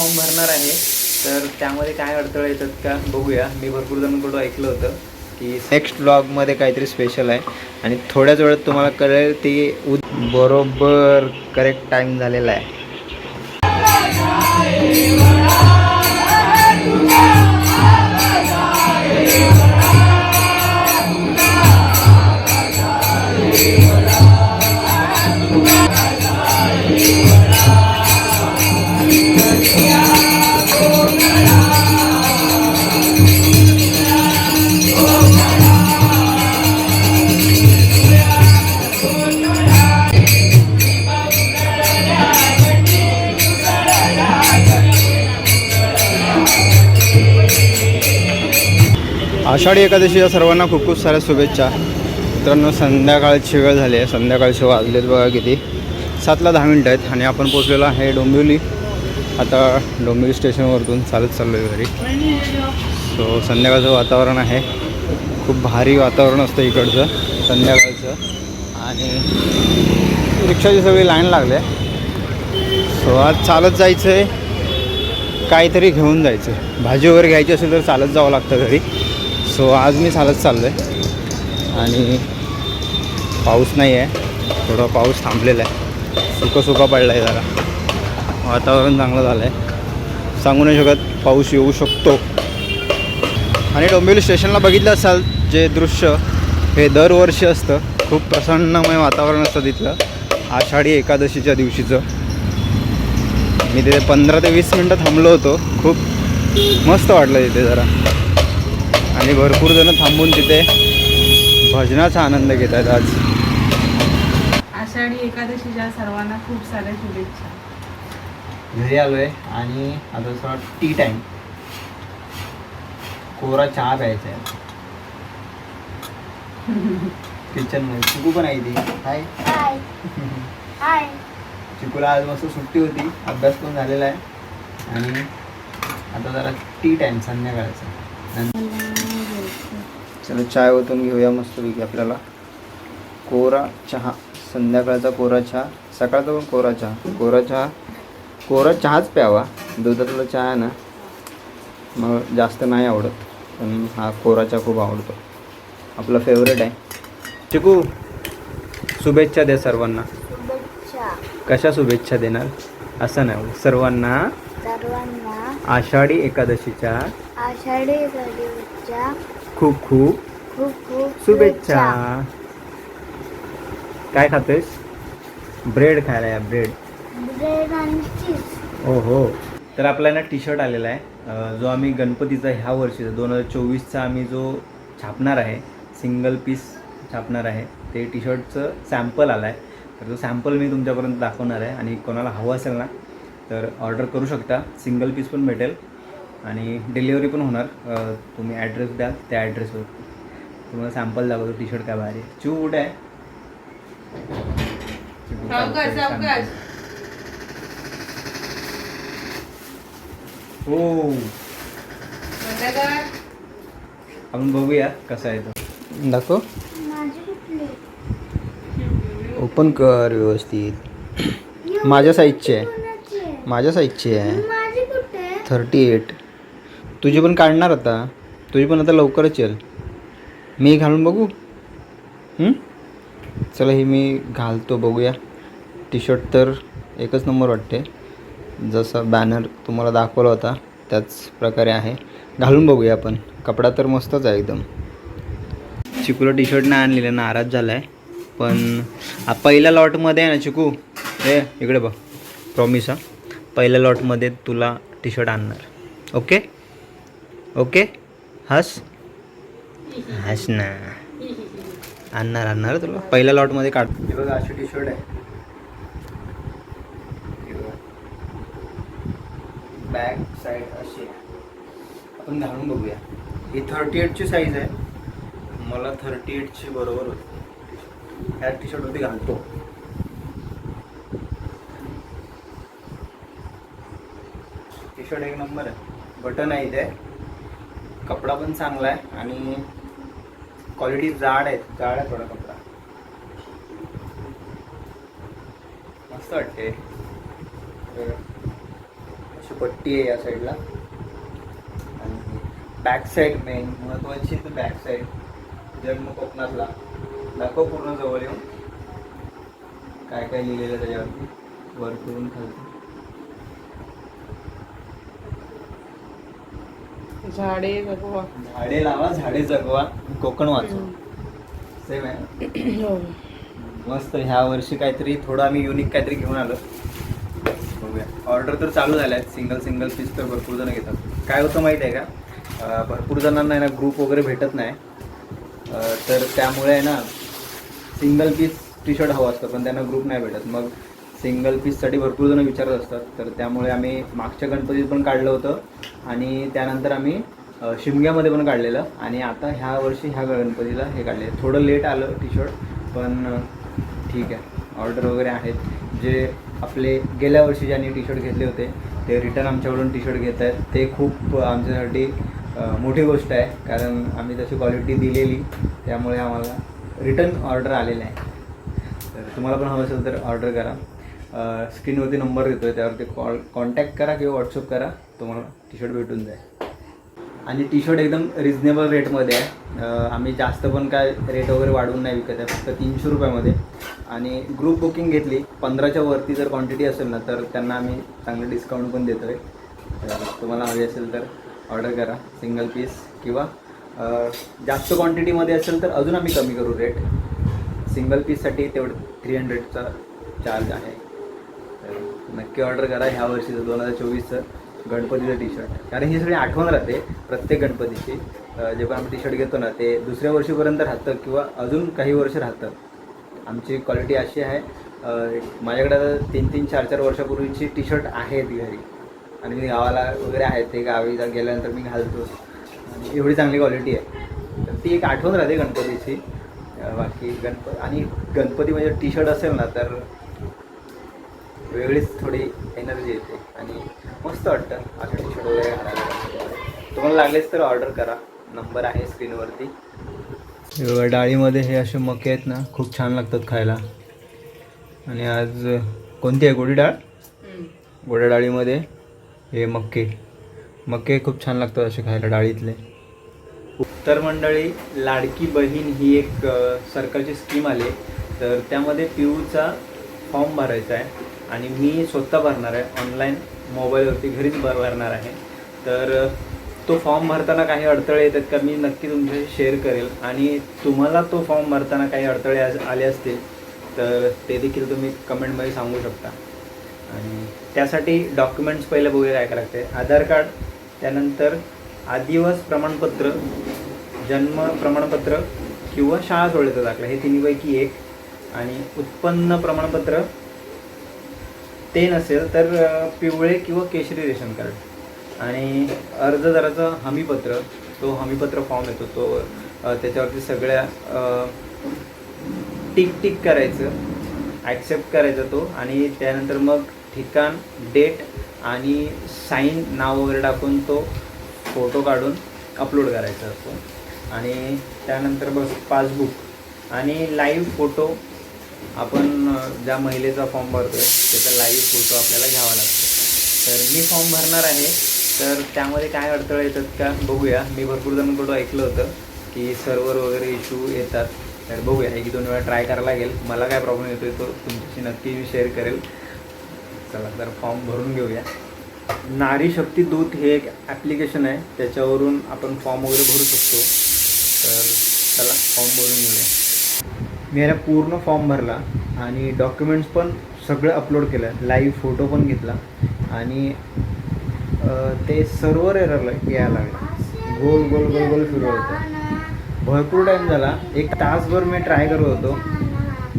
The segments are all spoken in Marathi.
फॉर्म भरणार आहे. तर त्यामध्ये काय अडथळा येतात का बघूया. मी भरपूर जणांकडून ऐकलं होतं की नेक्स्ट ब्लॉगमध्ये काहीतरी स्पेशल आहे. आणि थोड्याच वेळात तुम्हाला कळेल ती उद बरोबर करेक्ट टाईम झालेला आहे. आषाढी एकादशीच्या सर्वांना खूप खूप साऱ्या शुभेच्छा. मित्रांनो संध्याकाळची वेळ झाली आहे. संध्याकाळचे वाजलेत बघा किती. सातला दहा मिनटं आहेत आणि आपण पोचलेलो आहे डोंबिवली. आता डोंबिवली स्टेशनवरतून चालत चाललो आहे घरी. सो संध्याकाळचं वातावरण आहे. खूप भारी वातावरण असतं इकडचं संध्याकाळचं. आणि रिक्षाची सगळी लाईन लागली आहे. सो आज चालत जायचं आहे काहीतरी घेऊन जायचं आहे भाजी वगैरे घ्यायची असेल तर चालत जावं लागतं घरी. सो आज मी चालत चाललो आहे आणि पाऊस नाही आहे. थोडा पाऊस थांबलेला आहे. सुका सुका पडला आहे जरा. वातावरण चांगलं झालं आहे सांगू नाही शकत पाऊस येऊ शकतो. आणि डोंबिवली स्टेशनला बघितलं असाल जे दृश्य हे दरवर्षी असतं. खूप प्रसन्नमय वातावरण असतं तिथलं. आषाढी एकादशीच्या दिवशीचं. मी तिथे पंधरा ते वीस मिनटं थांबलो होतो. खूप मस्त वाटलं तिथे जरा. आणि भरपूर जण थांबून तिथे भजनाचा आनंद घेत आहेत आज. आषाढी एकादशीच्या सर्वांना खूप साऱ्या शुभेच्छा. घरी आलो आहे आणि आता टी टाईम कोरा चहा प्यायचा आहे किचनमध्ये चिकू पण आहे ती हाय हाय हाय चिकूला आज मस्त सुट्टी होती. अभ्यास पण झालेला आहे. आणि आता जरा टी टाईम संध्याकाळचा. चलो चाय ओतून घेऊया मस्तपैकी आपल्याला. कोरा चहा संध्याकाळचा कोरा चहा सकाळचा पण कोरा चहा. कोरा चहा कोरा चहाच प्यावा. दुधातला चहा आहे ना मग जास्त नाही आवडत पण हा कोरा चहा खूप आवडतो. आपला फेवरेट आहे. चिकू शुभेच्छा दे सर्वांना. कशा शुभेच्छा देणार? असं नाही सर्वांना सर्वांना. आषाढी एकादशीच्या आषाढी एकादशीच्या खूप खूप खूप खूप शुभेच्छा. काय खातोयस? ब्रेड खायला या ब्रेड. ब्रेड आणि चीज. हो हो तर आपल्याला टी शर्ट आलेला आहे. जो आम्ही गणपतीचा ह्या वर्षीचा दोन हजार चोवीसचा आम्ही जो छापणार आहे सिंगल पीस छापणार आहे ते टी शर्टचं सॅम्पल आला आहे तर तो सॅम्पल मी तुमच्यापर्यंत दाखवणार आहे. आणि कोणाला हवं असेल ना तर ऑर्डर करू शकता. सिंगल पीस पण भेटेल. आणि डिलिव्हरी पण होणार. तुम्ही ॲड्रेस द्याल त्या ॲड्रेसवर तुम्हाला सॅम्पल दाखवतो टी शर्ट काय भारी आहे. चिव कुठे आहे. हो. आपण बघूया कसा आहे तो. दाखव. ओपन कर व्यवस्थित. माझ्या साईजची आहे? माझ्या साईजची आहे. थर्टी एट तुझी पण काढणार आता. तुझी पण आता लवकरच येईल. मी घालून बघू? चला हे मी घालतो बघूया. टी शर्ट तर एकच नंबर वाटते. जसा बॅनर तुम्हाला दाखवला होता त्याच प्रकारे आहे. घालून बघूया आपण. कपडा तर मस्तच आहे एकदम. चिकूला टी शर्ट नाही आणलेलं नाराज झाला आहे पण पहिल्या लॉटमध्ये आहे ना चिकू? ए इकडे बघ. प्रॉमिस हा. पहिल्या लॉटमध्ये तुला टी शर्ट आणणार. Okay okay? हस? हस ना. आणणार आणणार तुला? पहिल्या लॉटमध्ये काढ. हे बघा अशी टी शर्ट आहे बॅक साईड अशी आहे. आपण घालून बघूया. ही थर्टी एटची साईज आहे. मला थर्टी एटची बरोबर होती. ह्या टी शर्टवरती घालतो. टी शर्ट एक नंबर आहे. बटन आहे इथे. कपडा पण चांगला आहे आणि क्वालिटी जाड आहे जाड आहे थोडा कपडा. मस्त वाटते अशी पट्टी आहे या साईडला आणि बॅक साईड मेन महत्वाची तर बॅक साईड जन्म कोकणातला. दाखव पूर्ण जवळ येऊन. काय काय लिहिलेलं आहे त्याच्यावरती? वर करून खालती. झाडे जगवा. झाडे लावा झाडे जगवा कोकण वाचवा. सेम आहे. हो. मस्त ह्या वर्षी काहीतरी थोडं आम्ही युनिक काहीतरी घेऊन आलो. बघूया. ऑर्डर तर चालू झाल्या आहेत सिंगल सिंगल पीस तर भरपूर जण घेतात. काय होतं माहीत आहे का? भरपूर जणांना आहे ना ग्रुप वगैरे भेटत नाही. तर त्यामुळे आहे ना सिंगल पीस टी शर्ट हवं असतं पण त्यांना ग्रुप नाही भेटत. मग सिंगल पीससाठी भरपूर जण विचारत असतात. तर त्यामुळे आम्ही मागच्या गणपतीत पण काढलं होतं. आणि त्यानंतर आम्ही शिमग्यामध्ये पण काढलेलं. आणि आता ह्या वर्षी ह्या गणपतीला हे काढले. थोडं लेट आलं टी शर्ट पण ठीक आहे. ऑर्डर वगैरे आहेत. जे आपले गेल्या वर्षी ज्यांनी टी शर्ट घेतले होते ते रिटर्न आमच्याकडून टी शर्ट घेत आहेत. ते खूप आमच्यासाठी मोठी गोष्ट आहे. कारण आम्ही तशी क्वालिटी दिलेली. त्यामुळे आम्हाला रिटर्न ऑर्डर आलेलं आहे. तर तुम्हाला पण हवं असेल तर ऑर्डर करा. स्क्रीनवरती नंबर देतो आहे त्यावरती कॉल कॉन्टॅक्ट करा किंवा व्हॉट्सअप करा तुम्हाला टी शर्ट भेटून जाईल. आणि टी शर्ट एकदम रिजनेबल रेटमध्ये आहे. आम्ही जास्त पण काय रेट वगैरे वाढवून नाही विकत आहे फक्त तीनशे रुपयामध्ये. आणि ग्रुप बुकिंग घेतली पंधराच्या वरती जर क्वांटिटी असेल ना तर त्यांना आम्ही चांगलं डिस्काउंट पण देतो आहे तुम्हाला हवी असेल तर ऑर्डर करा सिंगल पीस किंवा जास्त क्वांटिटीमध्ये असेल तर अजून आम्ही कमी करू रेट सिंगल पीससाठी तेवढं थ्री हंड्रेडचा चार्ज आहे. नक्की ऑर्डर करा. ह्या वर्षीचं दोन हजार चोवीसचं गणपतीचं टी शर्ट कारण ही सगळी आठवण राहते प्रत्येक गणपतीची. जेव्हा जे पण आम्ही टी शर्ट घेतो ना ते दुसऱ्या वर्षीपर्यंत राहतं किंवा अजून काही वर्ष राहतं. आमची क्वालिटी अशी आहे. माझ्याकडे आता तीन तीन चार चार वर्षापूर्वीची टी शर्ट आहेत घरी. आणि मी गावाला वगैरे आहेत ते गावी गेल्यानंतर मी घालतो. आणि एवढी चांगली क्वालिटी आहे. तर ती एक आठवण राहते गणपतीची. बाकी गणपती आणि गणपती म्हणजे टी शर्ट असेल ना तर वेगळीच थोडी एनर्जी येते आणि मस्त वाटतं. असं टी शर्ट वगैरे घालायला तुम्हाला लागलेच तर ऑर्डर करा. नंबर आहे स्क्रीनवरती हे बघा डाळीमध्ये हे असे मके आहेत ना खूप छान लागतात खायला. आणि आज कोणती आहे गोडी डाळ? गोड्या डाळीमध्ये हे मक्के. मक्के खूप छान लागतात असे खायला डाळीतले. उत्तर मंडळी लाडकी बहीण ही एक सरकारची स्कीम आली. तर त्यामध्ये पिऊचा फॉर्म भरायचा आहे. आणि मी स्वतः भरणार आहे. ऑनलाईन मोबाईलवरती घरीच भर भरणार आहे. तर तो फॉर्म भरताना काही अडथळे येतात का मी नक्की तुमच्याशी शेअर करेल. आणि तुम्हाला तो फॉर्म भरताना काही अडथळे आज- आले असतील तर ते देखील तुम्ही कमेंटमध्ये सांगू शकता. आणि त्यासाठी डॉक्युमेंट्स पहिले बघूया काय करायचं आहे आधार कार्ड त्यानंतर आदिवास प्रमाणपत्र जन्म प्रमाणपत्र किंवा शाळा सोडल्याचा दाखला. हे तिन्हीपैकी एक. आणि उत्पन्न प्रमाणपत्र ते नसेल तर पिवळे किंवा केशरी रेशन कार्ड. आणि अर्जदाराचं हमीपत्र तो हमीपत्र फॉर्म येतो तो त्याच्यावरती सगळ्या टिक टिक करायचं ॲक्सेप्ट करायचा तो. आणि त्यानंतर मग ठिकाण डेट आणि साईन नाव वगैरे टाकून तो फोटो काढून अपलोड करायचा असतो. आणि त्यानंतर बस पासबुक आणि लाईव्ह फोटो आपण ज्या महिलेचा फॉर्म भरतो आहे त्याचा लाईव्ह फोटो आपल्याला घ्यावा लागतो. तर मी फॉर्म भरणार आहे. तर त्यामध्ये काय अडथळे येतात का बघूया. मी भरपूर जणांकडून ऐकलं होतं की सर्व्हर वगैरे इश्यू येतात. तर बघूया एक दोन वेळा ट्राय करायला लागेल. मला काय प्रॉब्लेम येतो आहे तो तुमच्याशी नक्की मी शेअर करेल. चला तर फॉर्म भरून घेऊया. नारी शक्ती दूत हे एक ॲप्लिकेशन आहे. त्याच्यावरून आपण फॉर्म वगैरे भरू शकतो. तर चला फॉर्म भरून घेऊया. मी याला पूर्ण फॉर्म भरला आणि डॉक्युमेंट्स पण सगळं अपलोड केलं. लाईव्ह फोटो पण घेतला. आणि ते सर्वर एररला यायला लागलं. गोल गोल गोल गोल फिरत होतं. भरपूर टाईम झाला. एक तासभर मी ट्राय करत होतो.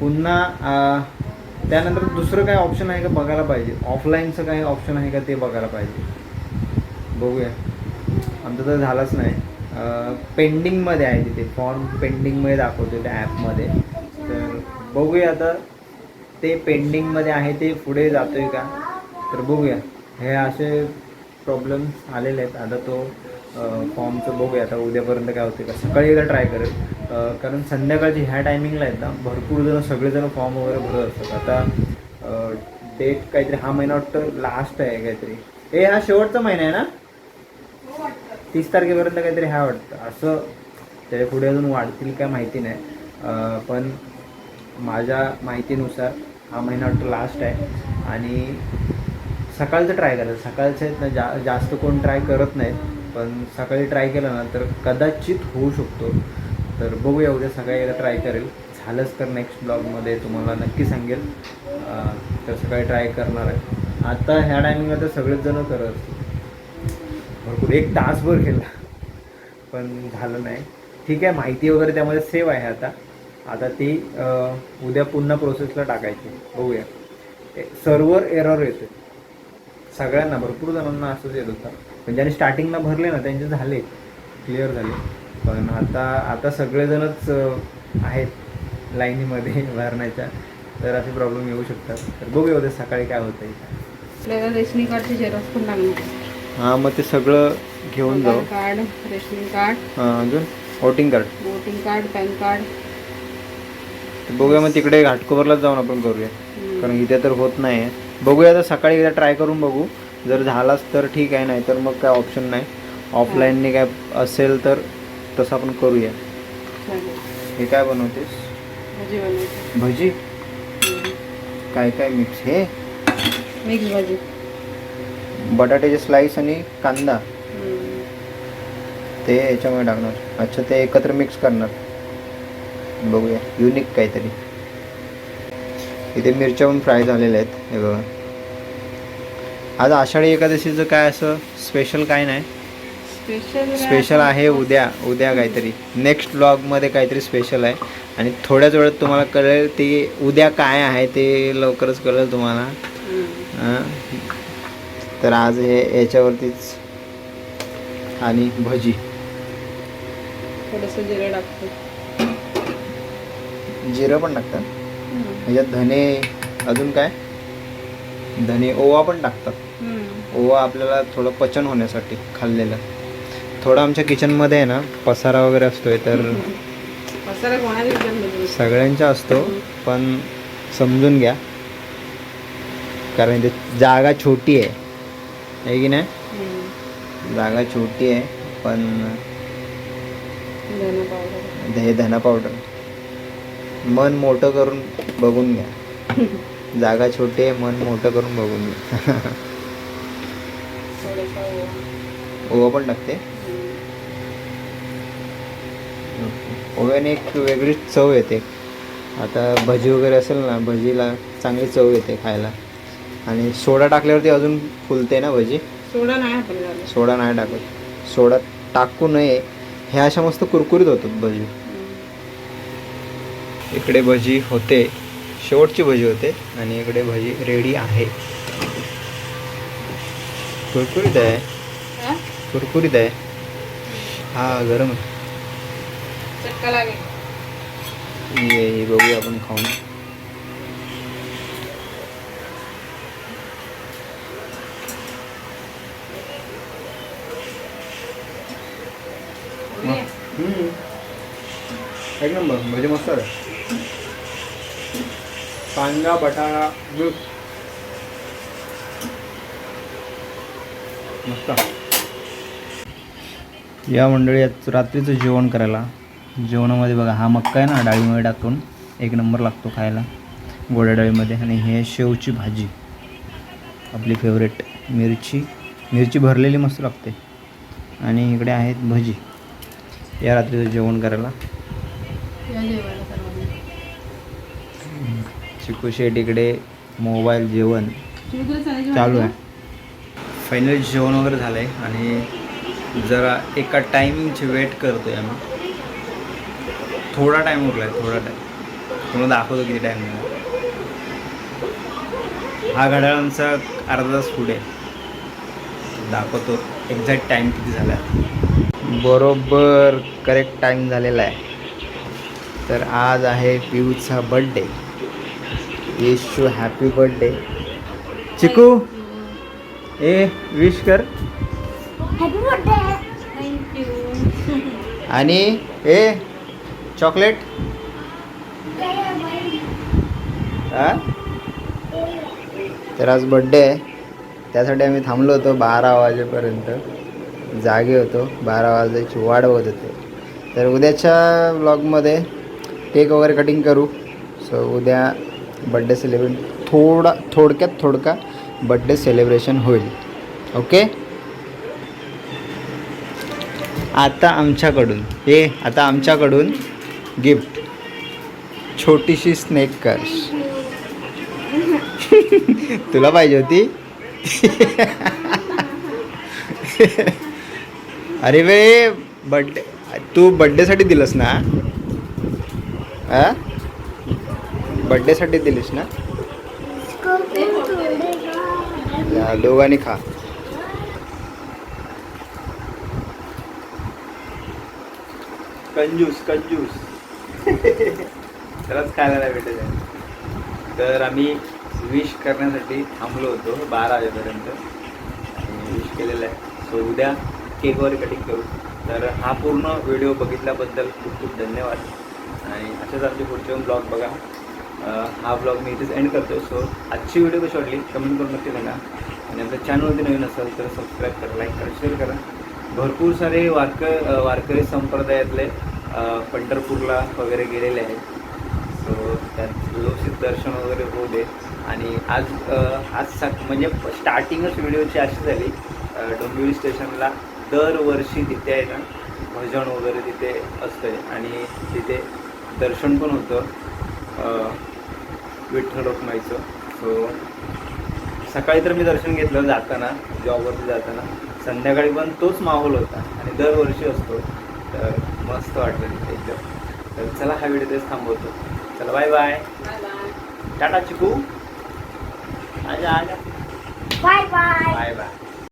पुन्हा त्यानंतर दुसरं काय ऑप्शन आहे का बघायला पाहिजे? ऑफलाईनचं काय ऑप्शन आहे का ते बघायला पाहिजे. बघूया. आमचं तर झालंच नाही. पेंडिंगमध्ये आहे तिथे. फॉर्म पेंडिंगमध्ये दाखवतो त्या ॲपमध्ये बघूया आता ते पेंडिंगमध्ये आहे ते पुढे जातो आहे का? तर बघूया. हे असे प्रॉब्लेम्स आलेले आहेत. आता तो फॉर्मचं बघूया आता उद्यापर्यंत काय होते का सकाळी एकदा ट्राय करेल. कारण संध्याकाळची ह्या टायमिंगला आहेत ना भरपूर जण सगळेजण फॉर्म वगैरे भरत असतात. आता डेट काहीतरी हा महिना वाटतं लास्ट आहे काहीतरी. हे हा शेवटचा महिना आहे ना? तीस तारखेपर्यंत काहीतरी हा वाटतं. असं त्याच्या पुढे अजून वाढतील काय माहिती नाही. पण माझ्या माहितीनुसार हा महिना वाटतं लास्ट आहे. आणि सकाळचं ट्राय करायचं सकाळचं आहेत ना जा जास्त कोण ट्राय करत नाहीत. पण सकाळी ट्राय केलं ना तर कदाचित होऊ शकतो. तर बघूया उद्या सकाळी एकदा ट्राय करेल. झालंच तर नेक्स्ट ब्लॉगमध्ये तुम्हाला नक्की सांगेल. तर सकाळी ट्राय करणार आहे. आता ह्या टायमिंगला तर सगळेच जण करत असतो भरपूर एक तासभर केला पण झालं नाही. ठीक आहे माहिती वगैरे त्यामध्ये सेव आहे आता. आता ती उद्या पुन्हा प्रोसेसला टाकायची. बघूया. सर्वर एरर येते सगळ्यांना भरपूर जणांना असंच येत होतं. पण ज्यांनी स्टार्टिंगला भरले ना त्यांचे झाले. क्लिअर झाले. पण आता आता सगळेजणच आहेत लाईनीमध्ये भरण्याच्या. तर असे प्रॉब्लेम येऊ शकतात. तर बघूया उद्या सकाळी काय होतं आपल्याला रेशनिंग कार्डची झेरॉक्स पण लागणार. हां मग ते सगळं घेऊन जाऊ. Card rationing card. हां अजून? Voting card voting card PAN card. तर बघूया मग तिकडे घाटकोपरलाच जाऊन आपण करूया. कारण इथे तर होत नाही. आहे बघूया आता सकाळी एकदा ट्राय करून बघू. जर झालाच तर ठीक आहे नाही तर मग काय ऑप्शन नाही. ऑफलाईनने काय असेल तर तसं आपण करूया. हे काय बनवतेस? भाजी काय काय मिक्स हे? मिक्स भाजी. बटाट्याचे स्लाईस आणि कांदा. ते याच्यामध्ये टाकणार. अच्छा ते एकत्र मिक्स करणार. बघूया. युनिक काहीतरी. इथे मिरच्या पण फ्राय झालेल्या आहेत. हे बघा. आज आषाढी एकादशीचं काय असं स्पेशल काय नाही? स्पेशल स्पेशल आहे उद्या. उद्या काहीतरी. नेक्स्ट ब्लॉगमध्ये काहीतरी स्पेशल आहे. आणि थोड्याच वेळात तुम्हाला कळेल ते उद्या काय आहे ते लवकरच कळेल तुम्हाला. तर आज हे याच्यावरतीच आणि भजी. थोडंसं जिरं टाकतो. जिरं पण टाकतात. ह्याच्यात धने अजून काय? धने ओवा पण टाकतात. ओवा आपल्याला थोडं पचन होण्यासाठी खाल्लेलं. थोडं आमच्या किचनमध्ये आहे ना पसारा वगैरे असतोय तर सगळ्यांचा असतो पण समजून घ्या. कारण ते जागा छोटी आहे. आहे की नाही? जागा छोटी आहे पण धना पावडर. हे धना पावडर. मन मोठं करून बघून घ्या. जागा छोटी आहे मन मोठं करून बघून घ्या. ओवा. पण टाकते. ओव्याने एक वेगळीच चव येते. आता भजी वगैरे असेल ना भजीला चांगली चव येते खायला. आणि सोडा टाकल्यावरती अजून फुलते ना भजी? सोडा नाही सोडा नाही टाकत. सोडा टाकू नये. हे अशा मस्त कुरकुरीत होतात भजी. इकडे भजी होते शेवटची भजी होते आणि इकडे भजी रेडी आहे. कुरकुरीत आहे? कुरकुरीत आहे. हा गरम ये बघूया आपण खाऊन? एक नंबर म्हणजे मस्त आहे. कांदा बटाटा मिक्स मस्त. या मंडळी आज रात्रीचं जेवण करायला. जेवणामध्ये बघा हा मक्का आहे ना डाळीमध्ये टाकून एक नंबर लागतो खायला. गोड्या डाळीमध्ये. आणि हे शेवची भाजी. आपली फेवरेट मिरची. मिरची भरलेली मस्त लागते. आणि इकडे आहेत भजी. या रात्रीचं जेवण करायला. या जेवायला सर्वांना चिकू शेट इकडे मोबाईल जेवण. चालू आहे. फायनल जेवण वगैरे झालं आहे आणि जरा एका टायमिंगची वेट करतो आहे आम्ही. थोडा टाईम उरला आहे थोडा टाईम तुम्हाला दाखवतो किती टाईम झाला. हा घड्याळांचा अर्धा तास पुढे दाखवतो एक्झॅक्ट टाईम किती झाला. आहे बरोबर करेक्ट टाईम झालेला आहे. तर आज आहे पियूचा बड्डे येशू हॅपी बर्थडे चिकू ए विश कर. आणि ए चॉकलेट हा? तर आज बड्डे आहे. त्यासाठी आम्ही थांबलो होतो बारा वाजेपर्यंत. जागे होतो. बारा वाजायची वाट बघत होतो. तर उद्याच्या ब्लॉगमध्ये केक वगैरे कटिंग करू. सो उद्या बड्डे सेलिब्रेट थोडा थोडक्यात थोडका बड्डे सेलिब्रेशन होईल. ओके आता आमच्याकडून हे आता आमच्याकडून गिफ्ट छोटीशी स्नेक कर्स तुला पाहिजे होती? अरे वे बड्डे तू बड्डेसाठी दिलंस ना? आ बड्डेसाठी दिलीस ना? या, दोघांनी खा. कंजूस कंजूस. खरंच खायला नाही भेटत तर आम्ही विश करण्यासाठी थांबलो होतो बारा वाजेपर्यंत. विश केलेलं आहे. सो उद्या केकवर कटिंग करू. तर हा पूर्ण व्हिडिओ बघितल्याबद्दल खूप खूप धन्यवाद. आणि असेच आमचे पुढचे ब्लॉग बघा. हा ब्लॉग मी इथेच एंड करतो सो आजची व्हिडिओ कशी वाटली? कमेंट करून नक्की सांगा. आणि आमच्या चॅनलवरती नवीन असेल तर सबस्क्राईब करा लाईक करा शेअर करा. भरपूर सारे वारक वारकरी संप्रदायातले पंढरपूरला वगैरे गेलेले आहेत. सो त्यात व्यवस्थित दर्शन वगैरे होऊ दे. आणि आज आज सा म्हणजे स्टार्टिंगच व्हिडिओची अशी झाली. डोंबिवली स्टेशनला दरवर्षी तिथे आहे ना भजन वगैरे तिथे असतं आणि तिथे दर्शन पण होतं. विठ्ठल रखुमाईचं सो सकाळी तर मी दर्शन घेतलं जाताना जॉबवरती जाताना. संध्याकाळी पण तोच माहोल होता आणि दरवर्षी असतो. तर मस्त वाटलं तिथे एकदम. तर चला हा व्हिडिओ तेच थांबवतो. चला bye bye bye bye tata Chiku. आजा आजा बाय बाय बाय बाय